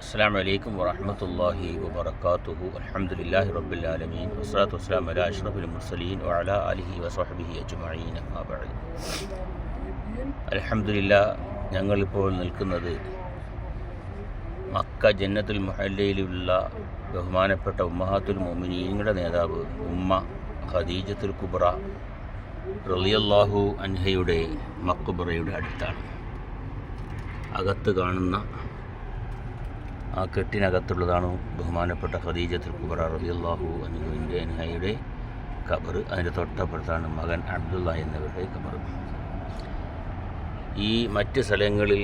അസ്സാം വലൈക്കും വറഹമത്തല്ലാഹി വബർക്കാത്തുഹു അലഹമുല്ലാഹി റബ്ബുലാലമീൻ വസ്ലാത്തു വസ്സലാം അല അഷ്റഫുൽ മുർസലീൻ വഅല അലിഹി വസഹബിഹി അജ്മഈൻ. അബ്ബഅലി അലഹമുല്ല ഞങ്ങളിപ്പോൾ നിൽക്കുന്നത് മക്ക ജന്നത്തുൽ മഹല്ലയിലുള്ള ബഹുമാനപ്പെട്ട ഉമ്മഹാത്തുൽ മൊമിനീങ്ങളുടെ നേതാവ് ഉമ്മ ഖദീജത്തുൽ കുബ്ര റളിയല്ലാഹു അൻഹയുടെ മക്കുബറയുടെ അടുത്താണ്. അകത്ത് കാണുന്ന ആ കെട്ടിനകത്തുള്ളതാണ് ബഹുമാനപ്പെട്ട ഖദീജത്തുൽ റബി അള്ളാഹു അൻഹുവിന്റെ അനുഹയുടെ ഖബർ. അതിന്റെ തൊട്ടപ്പുറത്താണ് മകൻ അബ്ദുള്ള എന്നിവരുടെ ഖബർ. ഈ മറ്റ് സ്ഥലങ്ങളിൽ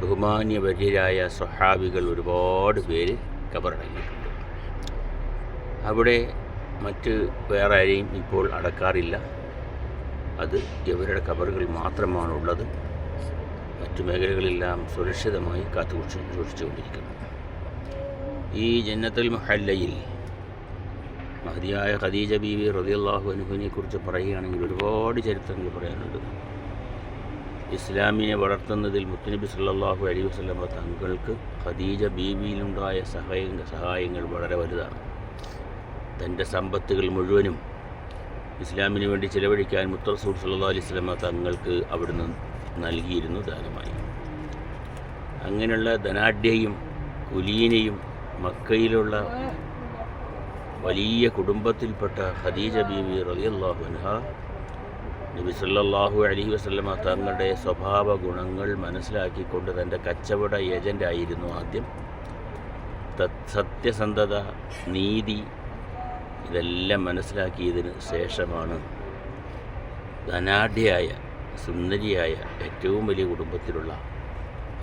ബഹുമാന്യവര്യരായ സ്വഹാബികൾ ഒരുപാട് പേര് ഖബറടങ്ങിയിട്ടുണ്ട് അവിടെ മറ്റ് വേറെ ആരെയും ഇപ്പോൾ അടക്കാറില്ല. അത് ഇവരുടെ ഖബറുകൾ മാത്രമാണുള്ളത്. മറ്റു മേഖലകളെല്ലാം സുരക്ഷിതമായി കാത്തു സൂക്ഷിച്ചുകൊണ്ടിരിക്കുന്നു. ഈ ജന്നത്തുൽ മഹല്ലയിൽ മഹതിയായ ഖദീജ ബീവി റതിയല്ലാഹു അനുഹുവിനെ കുറിച്ച് പറയുകയാണെങ്കിൽ ഒരുപാട് ചരിത്രങ്ങൾ പറയാനുണ്ട്. ഇസ്ലാമിനെ വളർത്തുന്നതിൽ മുത്തുനബി സല്ലാഹു അലൈഹി വസ്ലമ തങ്ങൾക്ക് ഖദീജ ബീവിയിലുണ്ടായ സഹായ സഹായങ്ങൾ വളരെ വലുതാണ്. തന്റെ സമ്പത്തുകൾ മുഴുവനും ഇസ്ലാമിന് വേണ്ടി ചിലവഴിക്കാൻ മുത്തറസൂർ സല്ലാ അലൈഹി വസല്ലമ തങ്ങൾക്ക് അവിടുന്ന് നൽകിയിരുന്നു ദാനമായി. അങ്ങനെയുള്ള ധനാഢ്യയും കുലീനയും മക്കയിലുള്ള വലിയ കുടുംബത്തിൽപ്പെട്ട ഖദീജ ബീവി റളിയല്ലാഹു അൻഹ നബി സല്ലാഹു അലൈഹി വസ്ലമ തങ്ങളുടെ സ്വഭാവ ഗുണങ്ങൾ മനസ്സിലാക്കിക്കൊണ്ട് തന്റെ കച്ചവട ഏജന്റായിരുന്നു ആദ്യം. സത്യസന്ധത നീതി ഇതെല്ലാം മനസ്സിലാക്കിയതിന് ശേഷമാണ് ധനാഢ്യയായ സുന്ദരിയായ ഏറ്റവും വലിയ കുടുംബത്തിലുള്ള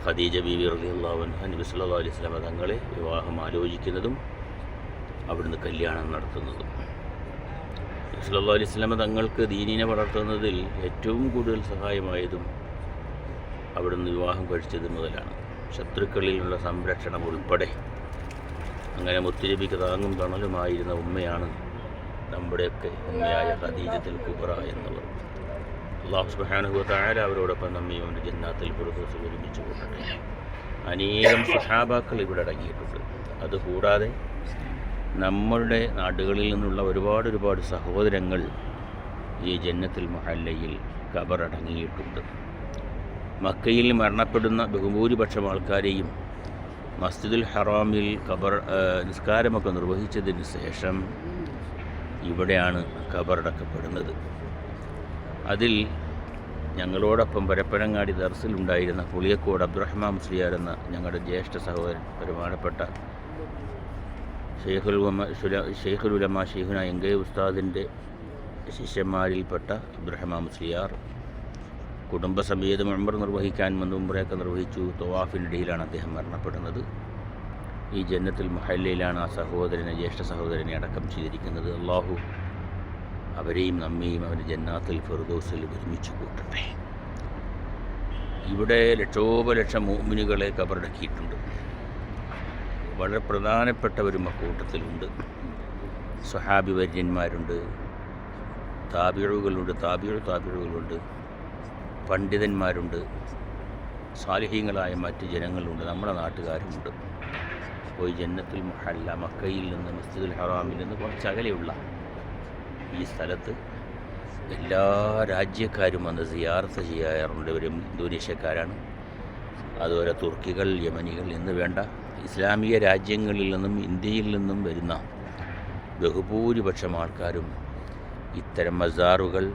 ഖദീജ ബീവി റലിയുള്ളവൻ സല്ലല്ലാഹു അലൈഹി സ്വലാമ തങ്ങളെ വിവാഹം ആലോചിക്കുന്നതും അവിടുന്ന് കല്യാണം നടത്തുന്നതും. നബി സല്ലല്ലാഹു അലൈഹി സ്വലാമ തങ്ങൾക്ക് ദീനിനെ വളർത്തുന്നതിൽ ഏറ്റവും കൂടുതൽ സഹായമായതും അവിടുന്ന് വിവാഹം കഴിച്ചത് മുതലാണ്. ശത്രുക്കളിലുള്ള സംരക്ഷണം ഉൾപ്പെടെ അങ്ങനെ മുത്തുരബിക്ക് താങ്ങും തണലുമായിരുന്ന ഉമ്മയാണ് നമ്മുടെയൊക്കെ ഉമ്മയായ ഖദീജത്തുൽ കുബറ എന്നവർ അള്ളാഹു സുബ്ഹാനഹു വതആല അവരോടൊപ്പം നമ്മയും അവന്റെ ജന്നാത്തിൽ ഫിർദൗസിൽ ഒരുമിച്ച് കൂട്ടട്ടെ. അനേകം സുഹാബാക്കൾ ഇവിടെ അടങ്ങിയിട്ടുണ്ട്. അതുകൂടാതെ നമ്മളുടെ നാടുകളിൽ നിന്നുള്ള ഒരുപാട് ഒരുപാട് സഹോദരങ്ങൾ ഈ ജന്നത്തിൽ മഹല്ലയിൽ ഖബറടങ്ങിയിട്ടുണ്ട് മക്കയിൽ മരണപ്പെടുന്ന ബഹുഭൂരിപക്ഷം ആൾക്കാരെയും മസ്ജിദുൽ ഹറാമിൽ ഖബർ നിസ്കാരമൊക്കെ നിർവഹിച്ചതിന് ശേഷം ഇവിടെയാണ് ഖബറടക്കപ്പെടുന്നത് അതിൽ ഞങ്ങളോടൊപ്പം പരപ്പനങ്ങാടി ദർസിലുണ്ടായിരുന്ന പുളിയക്കോട് അബ്ദുറഹ്മാൻ മുസ്ലിയാർ എന്ന ഞങ്ങളുടെ ജ്യേഷ്ഠ സഹോദരൻ ബഹുമാനപ്പെട്ട ഷെയ്ഖുൽ ഷെയ്ഖുൽ ഉലമ ഷെയ്ഖുന എങ്കെ ഉസ്താദിന്റെ ശിഷ്യന്മാരിൽപ്പെട്ട അബ്ദുറഹ്മാൻ മുസ്ലിയാർ കുടുംബസമേതം ഉംറ നിർവഹിക്കാൻ മുൻപുമ്പറയൊക്കെ നിർവഹിച്ചു തൊവാഫിനിടയിലാണ് അദ്ദേഹം മരണപ്പെടുന്നത്. ഈ ജന്നത്തിൽ മഹല്ലയിലാണ് ആ സഹോദരനെ ജ്യേഷ്ഠ സഹോദരനെ അടക്കം ചെയ്തിരിക്കുന്നത്. അള്ളാഹു അവരെയും നമ്മെയും അവന്റെ ജന്നാത്തിൽ ഫെറുദോസിൽ ഒരുമിച്ച് കൂട്ടട്ടെ. ഇവിടെ ലക്ഷോപലക്ഷം മോമിനുകളെ കബറടക്കിയിട്ടുണ്ട്. വളരെ പ്രധാനപ്പെട്ടവരും അക്കൂട്ടത്തിലുണ്ട് സ്വഹാബി വര്യന്മാരുണ്ട് താബിഴുകളുണ്ട് താബിഴു താബിഴുകളുണ്ട് പണ്ഡിതന്മാരുണ്ട് സാലിഹ്യങ്ങളായ മറ്റ് ജനങ്ങളുണ്ട് നമ്മുടെ നാട്ടുകാരുമുണ്ട്. പോയി ജന്നത്തുൽ മഹല്ല മക്കയിൽ നിന്ന് മസ്ജിദുൽ ഹറാമിൽ നിന്ന് കുറച്ച് അകലെയുള്ള ഈ സ്ഥലത്ത് എല്ലാ രാജ്യക്കാരും വന്ന് സിയാർത്ത് ചെയ്യാറുണ്ട്. ഇവരും ഇന്തോനേഷ്യക്കാരാണ്. അതുപോലെ തുർക്കികൾ യമനികൾ എന്ന് വേണ്ട ഇസ്ലാമിക രാജ്യങ്ങളിൽ നിന്നും ഇന്ത്യയിൽ നിന്നും വരുന്ന ബഹുഭൂരിപക്ഷം ആൾക്കാരും ഇത്തരം മസാറുകൾ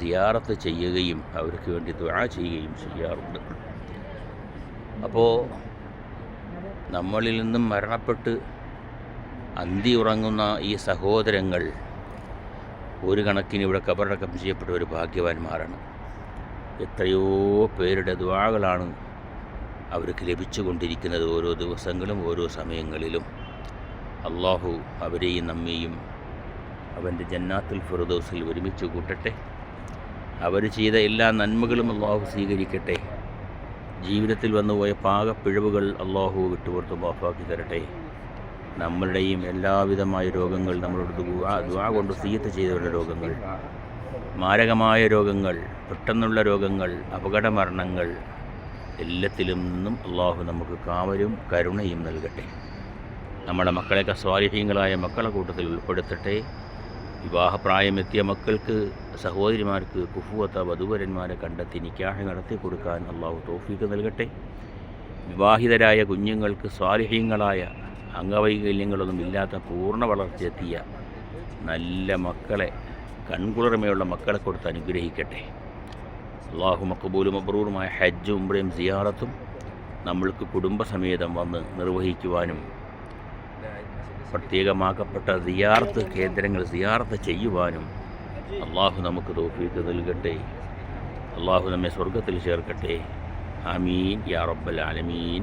സിയാറത്ത് ചെയ്യുകയും അവർക്ക് വേണ്ടി ദുആ ചെയ്യുകയും ചെയ്യാറുണ്ട്. അപ്പോൾ നമ്മളിൽ നിന്നും മരണപ്പെട്ട് അന്തി ഉറങ്ങുന്ന ഈ സഹോദരങ്ങൾ ഒരു കണക്കിന് ഇവിടെ കബറടക്കം ചെയ്യപ്പെട്ട ഒരു ഭാഗ്യവാന്മാരാണ്. എത്രയോ പേരുടെ ദ്വാകളാണ് അവർക്ക് ലഭിച്ചുകൊണ്ടിരിക്കുന്നത് ഓരോ ദിവസങ്ങളും ഓരോ സമയങ്ങളിലും. അള്ളാഹു അവരെയും നമ്മെയും അവന്റെ ജന്നാത്തുൽ ഫിറദോസിൽ ഒരുമിച്ച് കൂട്ടട്ടെ. അവർ ചെയ്ത എല്ലാ നന്മകളും അള്ളാഹു സ്വീകരിക്കട്ടെ. ജീവിതത്തിൽ വന്നുപോയ പാകപ്പിഴവുകൾ അള്ളാഹു വിട്ടുപുറത്ത് മാഫാക്കി തരട്ടെ. നമ്മളുടെയും എല്ലാവിധമായ രോഗങ്ങൾ നമ്മളോട് ദുആ കൊണ്ട് സീയത്ത് ചെയ്തവരുടെ രോഗങ്ങൾ മാരകമായ രോഗങ്ങൾ പെട്ടെന്നുള്ള രോഗങ്ങൾ അപകടമരണങ്ങൾ എല്ലാത്തിലും നിന്നും അള്ളാഹു നമുക്ക് കാവലും കരുണയും നൽകട്ടെ. നമ്മുടെ മക്കളെയൊക്കെ സ്വാലിഹ്യങ്ങളായ മക്കളെ കൂട്ടത്തിൽ ഉൾപ്പെടുത്തട്ടെ. വിവാഹപ്രായമെത്തിയ മക്കൾക്ക് സഹോദരിമാർക്ക് കുഫുവത്ത വധുവരന്മാരെ കണ്ടെത്തി നിക്കാഹ് നടത്തി കൊടുക്കാൻ അള്ളാഹു തോഫീക്ക് നൽകട്ടെ. വിവാഹിതരായ കുഞ്ഞുങ്ങൾക്ക് സ്വാലിഹ്യങ്ങളായ അംഗവൈകല്യങ്ങളൊന്നും ഇല്ലാത്ത പൂർണ വളർച്ചയെത്തിയ നല്ല മക്കളെ കൺകുളിർമയുള്ള മക്കളെ കൊടുത്ത് അനുഗ്രഹിക്കട്ടെ. അള്ളാഹു മക്കബൂലും അബ്രൂറുമായ ഹജ്ജും ഉംറയും സിയാറത്തും നമ്മൾക്ക് കുടുംബസമേതം വന്ന് നിർവഹിക്കുവാനും പ്രത്യേകമാക്കപ്പെട്ട സിയാർത്ത് കേന്ദ്രങ്ങൾ സിയാർത്ത് ചെയ്യുവാനും അള്ളാഹു നമുക്ക് തോഫീക്ക് നൽകട്ടെ. അള്ളാഹു നമ്മെ സ്വർഗത്തിൽ ചേർക്കട്ടെ. ആമീൻ. യാ റബ്ബൽ ആലമീൻ.